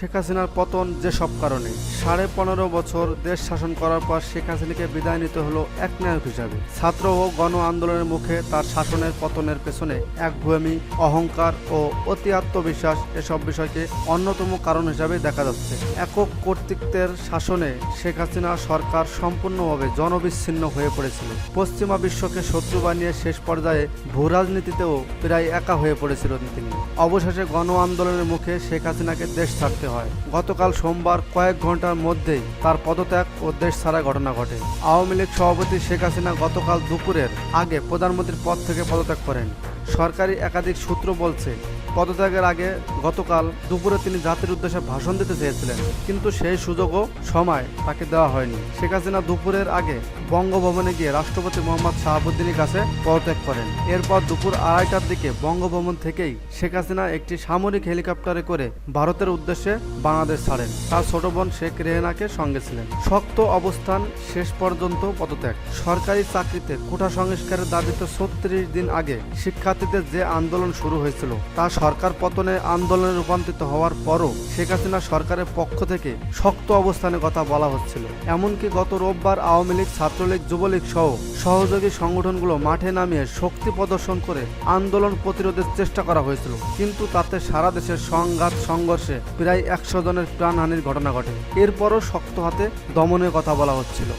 শেখ হাসিনার পতন যেসব কারণে। সাড়ে পনেরো বছর দেশ শাসন করার পর শেখ হাসিনাকে বিদায় নিতে হলো এক নায়ক হিসাবে। ছাত্র ও গণ আন্দোলনের মুখে তার শাসনের পতনের পেছনে একভূমি অহংকার ও অতি আত্মবিশ্বাস এসব বিষয়কে অন্যতম কারণ হিসাবে দেখা যাচ্ছে। একক কর্তৃত্বের শাসনে শেখ হাসিনা সরকার সম্পূর্ণভাবে জনবিচ্ছিন্ন হয়ে পড়েছিল। পশ্চিমা বিশ্বকে শত্রু বানিয়ে শেষ পর্যায়ে ভূ রাজনীতিতেও প্রায় একা হয়ে পড়েছিলেন তিনি। অবশেষে গণ আন্দোলনের মুখে শেখ হাসিনাকে দেশ ছাড়তে হয়। গতকাল সোমবার কয়েক ঘণ্টার মধ্যেই তার পদত্যাগ ও দেশ ছাড়া ঘটনা ঘটে। আওয়ামী লীগ সভাপতি শেখ হাসিনা গতকাল দুপুরের আগে প্রধানমন্ত্রীর পদ থেকে পদত্যাগ করেন। সরকারি একাধিক সূত্র বলছে পদত্যাগের আগে গতকাল দুপুরে তিনি জাতির উদ্দেশ্যে ভাষণ দিতে চেয়েছিলেন, কিন্তু সেই সুযোগও সময় তাকে দেওয়া হয়নি। শেখ হাসিনা দুপুরের আগে বঙ্গভবনে গিয়ে রাষ্ট্রপতি মোহাম্মদ শাহাবুদ্দিনের কাছে পদত্যাগ করেন। এরপর দুপুর আড়াইটার দিকে বঙ্গভবন থেকেই শেখ হাসিনা একটি সামরিক হেলিকপ্টারে করে ভারতের উদ্দেশ্যে বাংলাদেশ ছাড়েন। তার ছোট বোন শেখ রেহেনাকে সঙ্গে ছিলেন। শক্ত অবস্থান, শেষ পর্যন্ত পদত্যাগ। সরকারি চাকরিতে কোটা সংস্কারের দাবিতে ছত্রিশ দিন আগে শিক্ষার্থীদের যে আন্দোলন শুরু হয়েছিল, তা সরকার পতনে আন্দোলনে রূপান্তরিত হওয়ার পরও শেখ হাসিনা সরকারের পক্ষ থেকে শক্ত অবস্থানে কথা বলা হচ্ছিল। এমনকি গত রোববার আওয়ামী লীগ, ছাত্রলীগ, যুবলীগ সহ সহযোগী সংগঠনগুলো মাঠে নামিয়ে শক্তি প্রদর্শন করে আন্দোলন প্রতিরোধের চেষ্টা করা হয়েছিল। কিন্তু তাতে সারা দেশের সংঘাত, সংঘর্ষে প্রায় একশো জনের প্রাণহানির ঘটনা ঘটে। এরপরও শক্ত হাতে দমনের কথা বলা হচ্ছিল।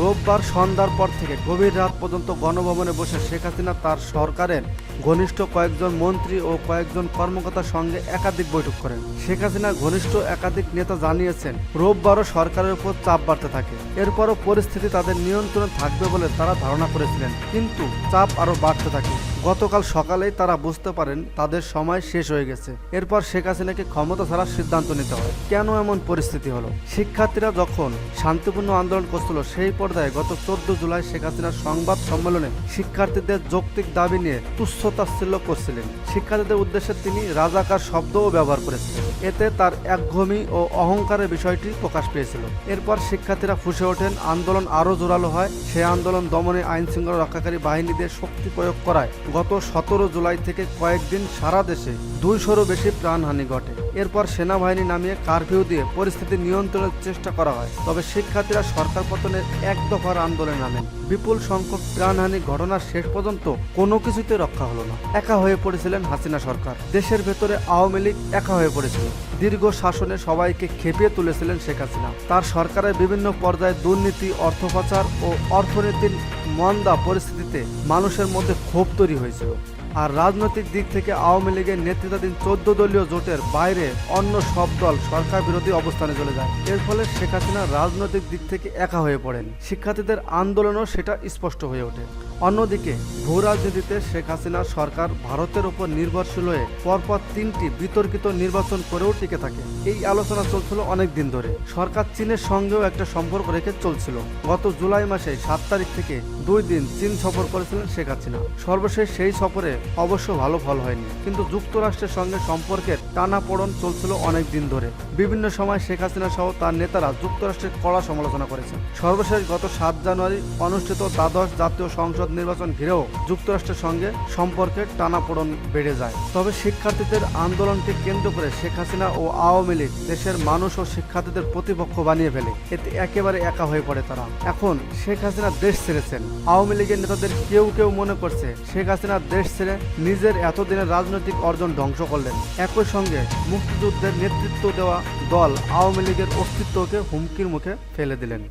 রোববার সন্ধ্যার পর থেকে গভীর রাত পর্যন্ত গণভবনে বসে শেখ হাসিনা তার সরকারের ঘনিষ্ঠ কয়েকজন মন্ত্রী ও কয়েকজন কর্মকর্তার সঙ্গে একাধিক বৈঠক করেন। শেখ হাসিনার ঘনিষ্ঠ একাধিক নেতা জানিয়েছেন, রোববারও সরকারের উপর চাপ বাড়তে থাকে। এরপরও পরিস্থিতি তাদের নিয়ন্ত্রণে থাকবে বলে তারা ধারণা করেছিলেন। কিন্তু চাপ আরও বাড়তে থাকে। গতকাল সকালেই তারা বুঝতে পারেন তাদের সময় শেষ হয়ে গেছে। এরপর শেখ হাসিনাকে ক্ষমতা ছাড়ার সিদ্ধান্ত নিতে হয় কেন এমন পরিস্থিতি হলো? শিক্ষার্থীরা যখন শান্তিপূর্ণ আন্দোলন করছিল, সেই পর্যায়ে গত চোদ্দ জুলাই শেখ হাসিনার সংবাদ সম্মেলনে শিক্ষার্থীদের যৌক্তিক দাবি নিয়ে তুচ্ছতাচ্ছিল্য করছিলেন। শিক্ষার্থীদের উদ্দেশ্যে তিনি রাজাকার শব্দও ব্যবহার করেছিলেন। এতে তার একঘমি ও অহংকারের বিষয়টি প্রকাশ পেয়েছিল। এরপর শিক্ষার্থীরা ফুসে ওঠেন। আন্দোলন আরও জোরালো হয়। সেই আন্দোলন দমনে আইন শৃঙ্খলা রক্ষাকারী বাহিনীদের শক্তি প্রয়োগ করায় গত সতেরো জুলাই থেকে কয়েকদিন সারা দেশে দুইশোরও বেশি প্রাণহানি ঘটে। এরপর সেনাবাহিনী নামিয়ে কারফিউ দিয়ে পরিস্থিতি নিয়ন্ত্রণের চেষ্টা করা হয়। তবে শিক্ষার্থীরা সরকার পতনের এক দফার আন্দোলনে নামেন। বিপুল সংখ্যক প্রাণহানি ঘটনার শেষ পর্যন্ত কোনো কিছুতে রক্ষা হলো না। একা হয়ে পড়েছিলেন হাসিনা সরকার। দেশের ভেতরে আওয়ামী লীগ একা হয়ে পড়েছিল। দীর্ঘ শাসনে সবাইকে খেপিয়ে তুলেছিলেন শেখ হাসিনা। তার সরকারের বিভিন্ন পর্যায়ে দুর্নীতি অর্থ পাচার ও অর্থনীতির মন্দা পরিস্থিতিতে মানুষের মধ্যে ক্ষোভ তৈরি হয়েছিল। আর রাজনৈতিক দিক থেকে আওয়ামী লীগের নেতৃত্বাধীন চোদ্দ দলীয় জোটের বাইরে অন্য সব দল সরকার বিরোধী অবস্থানে চলে যায়। এর ফলে শেখ হাসিনা রাজনৈতিক দিক থেকে একা হয়ে পড়েন। শিক্ষার্থীদের আন্দোলনও সেটা স্পষ্ট হয়ে ওঠে। অন্যদিকে ভূ রাজনীতিতে শেখ হাসিনা সরকার ভারতের উপর নির্ভরশীল হয়ে পরপর তিনটি বিতর্কিত নির্বাচন করেও টিকে থাকে। এই আলোচনা চলছিল অনেক দিন ধরে। সরকার চীনের সঙ্গেও একটা সম্পর্ক রেখে চলছিল। গত জুলাই মাসে সাত তারিখ থেকে দুই দিন চীন সফর করেছিলেন শেখ হাসিনা। সর্বশেষ সেই সফরে অবশ্য ভালো ফল হয়নি। কিন্তু যুক্তরাষ্ট্রের সঙ্গে সম্পর্কের টানাপোড়ন চলছিল অনেক দিন ধরে। বিভিন্ন সময় শেখ হাসিনা সহ তার নেতারা যুক্তরাষ্ট্রের কড়া সমালোচনা করেছেন। সর্বশেষ গত সাত জানুয়ারি অনুষ্ঠিত দ্বাদশ জাতীয় সংসদ নির্বাচন ঘিরেও যুক্তরাষ্ট্রের সঙ্গে সম্পর্কের টানাপোড়ন বেড়ে যায়। তবে শিক্ষার্থীদের আন্দোলনকে কেন্দ্র করে শেখ হাসিনা ও আওয়ামী লীগ দেশের মানুষ ও শিক্ষার্থীদের প্রতিপক্ষ বানিয়ে ফেলে। এতে একেবারে একা হয়ে পড়ে তারা। এখন শেখ হাসিনা দেশ ছেড়েছেন। আওয়ামী লীগের নেতাদের কেউ কেউ মনে করছে শেখ হাসিনা দেশ ছেড়ে নিজের এতদিনের রাজনৈতিক অর্জন ধ্বংস করলেন। একই সঙ্গে মুক্তিযুদ্ধের নেতৃত্ব দেওয়া দল আওয়ামী লীগের অস্তিত্বকে হুমকির মুখে ফেলে দিলেন।